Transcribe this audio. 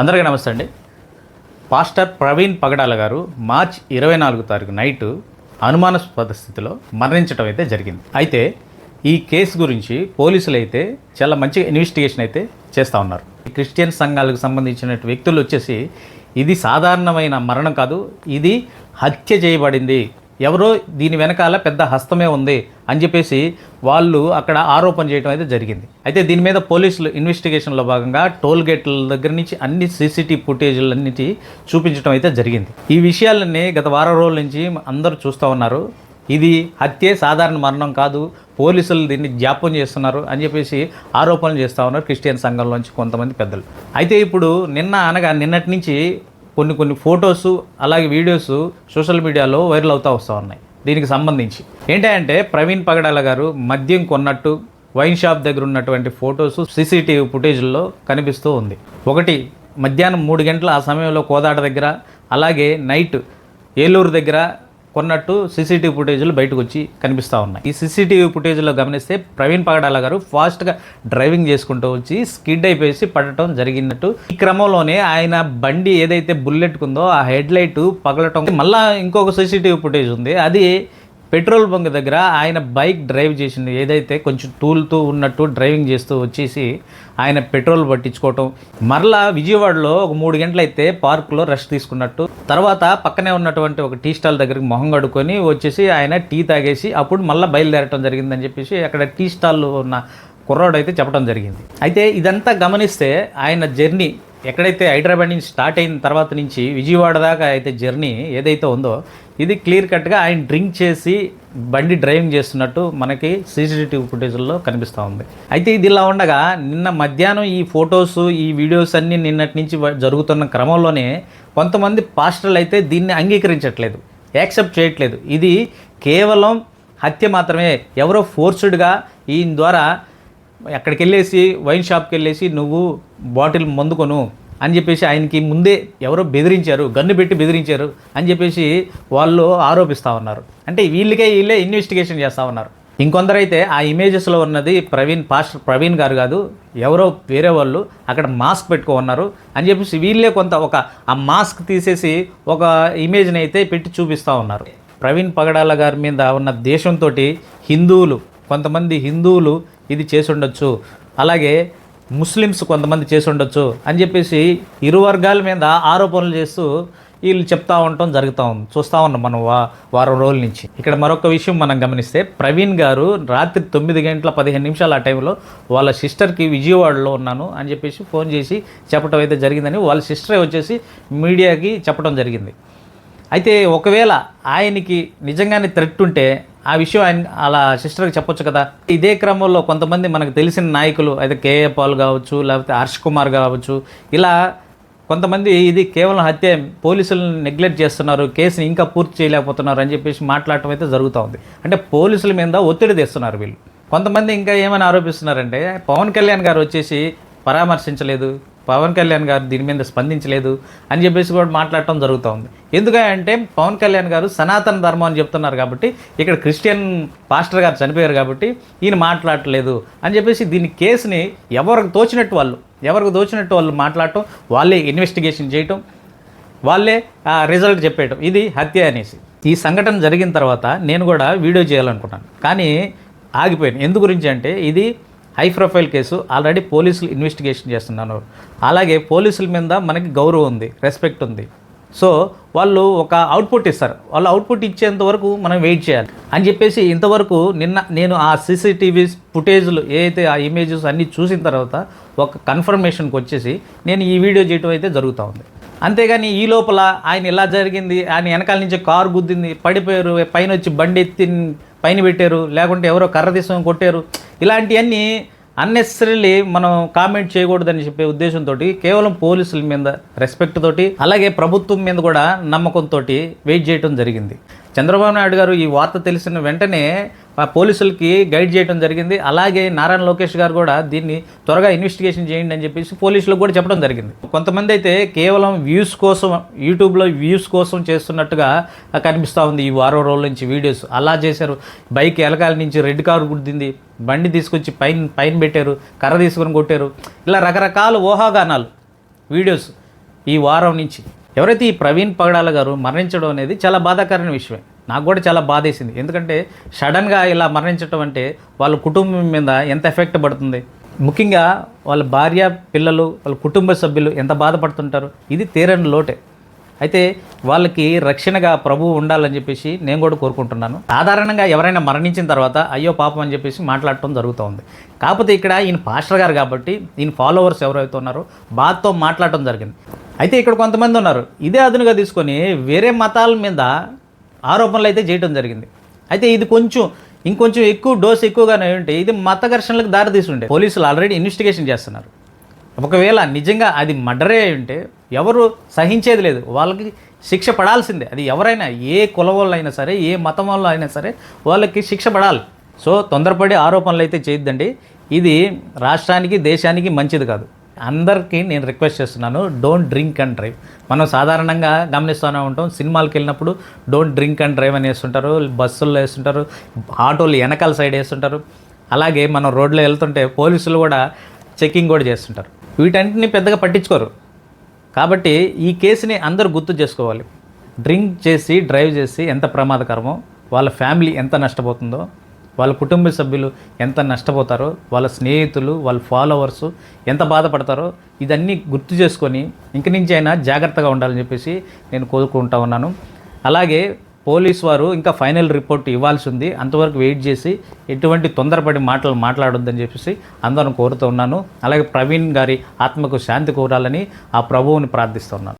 అందరికీ నమస్తే అండి. పాస్టర్ ప్రవీణ్ పగడాల గారు మార్చ్ ఇరవై నాలుగు తారీఖు నైటు అనుమానాస్పద స్థితిలో మరణించడం అయితే జరిగింది. అయితే ఈ కేసు గురించి పోలీసులు అయితే చాలా మంచి ఇన్వెస్టిగేషన్ అయితే చేస్తూ ఉన్నారు. ఈ క్రిస్టియన్ సంఘాలకు సంబంధించిన వ్యక్తులు వచ్చేసి ఇది సాధారణమైన మరణం కాదు ఇది హత్య చేయబడింది ఎవరో దీని వెనకాల పెద్ద హస్తమే ఉంది అని చెప్పేసి వాళ్ళు అక్కడ ఆరోపణ చేయడం అయితే జరిగింది. అయితే దీని మీద పోలీసులు ఇన్వెస్టిగేషన్లో భాగంగా టోల్ గేట్ల దగ్గర నుంచి అన్ని సీసీటీవీ ఫుటేజ్లన్నిటి చూపించడం అయితే జరిగింది. ఈ విషయాలన్నీ గత వారం రోజుల నుంచి అందరూ చూస్తూ ఉన్నారు. ఇది హత్యే సాధారణ మరణం కాదు పోలీసులు దీన్ని జ్ఞాపం చేస్తున్నారు అని చెప్పేసి ఆరోపణలు చేస్తూ ఉన్నారు క్రిస్టియన్ సంఘంలోంచి కొంతమంది పెద్దలు. అయితే ఇప్పుడు నిన్న అనగా నిన్నటి నుంచి కొన్ని కొన్ని ఫొటోస్ అలాగే వీడియోస్ సోషల్ మీడియాలో వైరల్ అవుతూ వస్తూ ఉన్నాయి. దీనికి సంబంధించి. ఏంటంటే ప్రవీణ్ పగడాల గారు మద్యం కొన్నట్టు వైన్ షాప్ దగ్గర ఉన్నటువంటి ఫొటోస్ సీసీటీవీ ఫుటేజ్లో కనిపిస్తూ ఉంది. ఒకటి మధ్యాహ్నం మూడు గంటల ఆ సమయంలో కోదాడ దగ్గర అలాగే నైట్ ఏలూరు దగ్గర కొన్నట్టు సీసీటీవీ ఫుటేజ్లు బయటకు వచ్చి కనిపిస్తూ ఉన్నాయి. ఈ సీసీటీవీ ఫుటేజ్లో గమనిస్తే ప్రవీణ్ పగడాల గారు ఫాస్ట్గా డ్రైవింగ్ చేసుకుంటూ వచ్చి స్కిడ్ అయిపోయేసి పడటం జరిగినట్టు. ఈ క్రమంలోనే ఆయన బండి ఏదైతే బుల్లెట్ ఉందో ఆ హెడ్ లైట్ పగలటం. మళ్ళీ ఇంకొక సీసీటీవీ ఫుటేజ్ ఉంది. అది పెట్రోల్ బంక్ దగ్గర ఆయన బైక్ డ్రైవ్ చేసింది ఏదైతే కొంచెం తూలుతూ ఉన్నట్టు డ్రైవింగ్ చేస్తూ వచ్చేసి ఆయన పెట్రోల్ పట్టించుకోవటం. మరలా విజయవాడలో ఒక మూడు గంటలైతే పార్కులో రెస్ట్ తీసుకున్నట్టు. తర్వాత పక్కనే ఉన్నటువంటి ఒక టీ స్టాల్ దగ్గరికి మొహం కడుక్కొని వచ్చేసి ఆయన టీ తాగేసి అప్పుడు మళ్ళీ బయలుదేరటం జరిగిందని చెప్పేసి అక్కడ టీ స్టాల్లో ఉన్న కుర్రాడు అయితే చెప్పడం జరిగింది. అయితే ఇదంతా గమనిస్తే ఆయన జర్నీ ఎక్కడైతే హైదరాబాద్ నుంచి స్టార్ట్ అయిన తర్వాత నుంచి విజయవాడ దాకా అయితే జర్నీ ఏదైతే ఉందో ఇది క్లియర్ కట్గా ఆయన డ్రింక్ చేసి బండి డ్రైవింగ్ చేస్తున్నట్టు మనకి సీసీటీవీ ఫుటేజ్లో కనిపిస్తూ ఉంది. అయితే ఇది ఇలా ఉండగా నిన్న మధ్యాహ్నం ఈ ఫొటోస్ ఈ వీడియోస్ అన్నీ నిన్నటి నుంచి జరుగుతున్న క్రమంలోనే కొంతమంది పాస్టర్లు అయితే దీన్ని అంగీకరించట్లేదు యాక్సెప్ట్ చేయట్లేదు. ఇది కేవలం హత్య మాత్రమే ఎవరో ఫోర్స్డ్గా ఈయన ద్వారా అక్కడికి వెళ్ళేసి వైన్ షాప్కి వెళ్ళేసి నువ్వు బాటిల్ మందుకొను అని చెప్పేసి ఆయనకి ముందే ఎవరో బెదిరించారు గన్ను పెట్టి బెదిరించారు అని చెప్పేసి వాళ్ళు ఆరోపిస్తూ ఉన్నారు. అంటే వీళ్ళకే వీళ్ళే ఇన్వెస్టిగేషన్ చేస్తూ ఉన్నారు. ఇంకొందరైతే ఆ ఇమేజెస్లో ఉన్నది ప్రవీణ్ పాస్టర్ ప్రవీణ్ గారు కాదు ఎవరో వేరే వాళ్ళు అక్కడ మాస్క్ పెట్టుకో ఉన్నారు అని చెప్పేసి వీళ్ళే కొంత ఒక ఆ మాస్క్ తీసేసి ఒక ఇమేజ్ని అయితే పెట్టి చూపిస్తూ ఉన్నారు. ప్రవీణ్ పగడాల గారి మీద ఉన్న దేశంతో హిందువులు కొంతమంది హిందువులు ఇది చేసి ఉండొచ్చు అలాగే ముస్లిమ్స్ కొంతమంది చేసి ఉండొచ్చు అని చెప్పేసి ఇరు వర్గాల మీద ఆరోపణలు చేస్తూ వీళ్ళు చెప్తా ఉండటం జరుగుతూ ఉంది. చూస్తూ ఉన్నాం మనం వా వారం రోజుల నుంచి. ఇక్కడ మరొక విషయం మనం గమనిస్తే ప్రవీణ్ గారు రాత్రి తొమ్మిది గంటల పదిహేను నిమిషాలు ఆ టైంలో వాళ్ళ సిస్టర్కి విజయవాడలో ఉన్నాను అని చెప్పేసి ఫోన్ చేసి చెప్పడం అయితే జరిగిందని వాళ్ళ సిస్టరే వచ్చేసి మీడియాకి చెప్పడం జరిగింది. అయితే ఒకవేళ ఆయనకి నిజంగానే థ్రెట్ ఉంటే ఆ విషయం ఆయన అలా సిస్టర్కి చెప్పొచ్చు కదా. ఇదే క్రమంలో కొంతమంది మనకు తెలిసిన నాయకులు అయితే కేఏ పాల్ కావచ్చు లేకపోతే హర్ష్ కుమార్ కావచ్చు ఇలా కొంతమంది ఇది కేవలం హత్య పోలీసులను నెగ్లెక్ట్ చేస్తున్నారు కేసుని ఇంకా పూర్తి చేయలేకపోతున్నారు అని చెప్పేసి మాట్లాడటం అయితే జరుగుతూ ఉంది. అంటే పోలీసుల మీద ఒత్తిడి తెస్తున్నారు వీళ్ళు. కొంతమంది ఇంకా ఏమని ఆరోపిస్తున్నారంటే పవన్ కళ్యాణ్ గారు వచ్చేసి పరామర్శించలేదు పవన్ కళ్యాణ్ గారు దీని మీద స్పందించలేదు అని చెప్పేసి కూడా మాట్లాడటం జరుగుతూ ఉంది ఎందుకంటే పవన్ కళ్యాణ్ గారు సనాతన ధర్మం అని చెప్తున్నారు కాబట్టి ఇక్కడ క్రిస్టియన్ పాస్టర్ గారు చనిపోయారు కాబట్టి ఈయన మాట్లాడలేదు అని చెప్పేసి దీని కేసుని ఎవరికి తోచినట్టు వాళ్ళు ఎవరికి తోచినట్టు వాళ్ళు మాట్లాడటం వాళ్ళే ఇన్వెస్టిగేషన్ చేయటం వాళ్ళే ఆ రిజల్ట్ చెప్పేయటం ఇది హత్య అనేసి. ఈ సంఘటన జరిగిన తర్వాత నేను కూడా వీడియో చేయాలనుకున్నాను కానీ ఆగిపోయాను. ఎందు గురించి అంటే ఇది హై ప్రొఫైల్ కేసు ఆల్రెడీ పోలీసులు ఇన్వెస్టిగేషన్ చేస్తున్నారు. అలాగే పోలీసుల మీద మనకి గౌరవం ఉంది రెస్పెక్ట్ ఉంది. సో వాళ్ళు ఒక అవుట్పుట్ ఇస్తారు. వాళ్ళు అవుట్పుట్ ఇచ్చేంత వరకు మనం వెయిట్ చేయాలి. అని చెప్పేసి ఇంతవరకు నిన్న నేను ఆ సీసీటీవీ ఫుటేజ్లు ఏదైతే ఆ ఇమేజెస్ అన్నీ చూసిన తర్వాత ఒక కన్ఫర్మేషన్కి వచ్చేసి నేను ఈ వీడియో చేయటం అయితే జరుగుతూ ఉంది. అంతేగాని ఈ లోపల ఆయన ఇలా జరిగింది ఆయన వెనకాల నుంచి కారు గుద్దింది పడిపోయారు పైన వచ్చి బండి ఎత్తి పైన పెట్టారు లేకుంటే ఎవరో కర్ర తీసుకొని కొట్టారు. ఇలాంటివన్నీ అన్నెసరీలీ మనం కామెంట్ చేయకూడదని చెప్పే ఉద్దేశంతో కేవలం పోలీసుల మీద రెస్పెక్ట్ తోటి అలాగే ప్రభుత్వం మీద కూడా నమ్మకంతో వెయిట్ చేయడం జరిగింది. చంద్రబాబు నాయుడు గారు ఈ వార్త తెలిసిన వెంటనే పోలీసులకి గైడ్ చేయడం జరిగింది. అలాగే నారాయణ లోకేష్ గారు కూడా దీన్ని త్వరగా ఇన్వెస్టిగేషన్ చేయండి అని చెప్పేసి పోలీసులకు కూడా చెప్పడం జరిగింది. కొంతమంది అయితే కేవలం వ్యూస్ కోసం యూట్యూబ్లో వ్యూస్ కోసం చేస్తున్నట్టుగా కనిపిస్తూ ఉంది ఈ వారం రోజుల నుంచి వీడియోస్. అలా చేశారు. బైక్ ఎలకాల నుంచి రెడ్ కారు గుద్దింది. బండి తీసుకొచ్చి పైన పైన పెట్టారు. కర్ర తీసుకొని కొట్టారు. ఇలా రకరకాల ఊహాగానాలు వీడియోస్ ఈ వారం నుంచి. ఎవరైతే ఈ ప్రవీణ్ పగడాల గారు మరణించడం అనేది చాలా బాధాకరమైన విషయమే. నాకు కూడా చాలా బాధేసింది. ఎందుకంటే సడన్గా ఇలా మరణించడం అంటే వాళ్ళ కుటుంబం మీద ఎంత ఎఫెక్ట్ పడుతుంది? ముఖ్యంగా వాళ్ళ భార్య పిల్లలు వాళ్ళ కుటుంబ సభ్యులు ఎంత బాధపడుతుంటారు? ఇది తీరని లోటే. అయితే వాళ్ళకి రక్షణగా ప్రభువు ఉండాలని చెప్పేసి నేను కూడా కోరుకుంటున్నాను. సాధారణంగా ఎవరైనా మరణించిన తర్వాత అయ్యో పాపం అని చెప్పేసి మాట్లాడటం జరుగుతుంది. కాకపోతే ఇక్కడ ఈయన పాస్టర్ గారు కాబట్టి ఈయన ఫాలోవర్స్ ఎవరైతే ఉన్నారో బాధతో మాట్లాడటం జరిగింది. అయితే ఇక్కడ కొంతమంది ఉన్నారు. ఇదే అదునుగా తీసుకొని వేరే మతాల మీద ఆరోపణలు అయితే చేయడం జరిగింది. అయితే ఇది కొంచెం ఇంకొంచెం ఎక్కువ డోస్ ఎక్కువగానే ఉంటే ఇది మత ఘర్షణలకు దారి తీసుండే పోలీసులు ఆల్రెడీ ఇన్వెస్టిగేషన్ చేస్తున్నారు. ఒకవేళ నిజంగా అది మర్డరే అయి ఉంటే ఎవరు సహించేది లేదు. వాళ్ళకి శిక్ష పడాల్సిందే. అది ఎవరైనా ఏ కుల అయినా సరే ఏ మతం వాళ్ళు అయినా సరే వాళ్ళకి శిక్ష పడాలి. సో తొందరపడి ఆరోపణలు అయితే చేయొద్దండి. ఇది రాష్ట్రానికి దేశానికి మంచిది కాదు. అందరికీ నేను రిక్వెస్ట్ చేస్తున్నాను డోంట్ డ్రింక్ అండ్ డ్రైవ్ మనం సాధారణంగా గమనిస్తూనే ఉంటాం సినిమాలకు వెళ్ళినప్పుడు డోంట్ డ్రింక్ అండ్ డ్రైవ్ అని వేస్తుంటారు బస్సుల్లో వేస్తుంటారు ఆటోలు వెనకాల సైడ్ వేస్తుంటారు. అలాగే మనం రోడ్లో వెళ్తుంటే పోలీసులు కూడా చెకింగ్ కూడా చేస్తుంటారు. వీటన్నిటిని పెద్దగా పట్టించుకోరు. కాబట్టి ఈ కేసుని అందరూ గుర్తు చేసుకోవాలి. డ్రింక్ చేసి డ్రైవ్ చేసి ఎంత ప్రమాదకరమో వాళ్ళ ఫ్యామిలీ ఎంత నష్టపోతుందో వాళ్ళ కుటుంబ సభ్యులు ఎంత నష్టపోతారో వాళ్ళ స్నేహితులు వాళ్ళ ఫాలోవర్స్ ఎంత బాధపడతారో ఇదన్నీ గుర్తు చేసుకొని ఇంక నుంచి అయినా జాగ్రత్తగా ఉండాలని చెప్పేసి నేను కోరుకుంటా ఉన్నాను. అలాగే పోలీస్ వారు ఇంకా ఫైనల్ రిపోర్ట్ ఇవ్వాల్సి ఉంది. అంతవరకు వెయిట్ చేసి ఎటువంటి తొందరపడి మాటలు మాట్లాడొద్దని చెప్పేసి అందరం కోరుతూ ఉన్నాను. అలాగే ప్రవీణ్ గారి ఆత్మకు శాంతి కోరాలని ఆ ప్రభువుని ప్రార్థిస్తున్నాను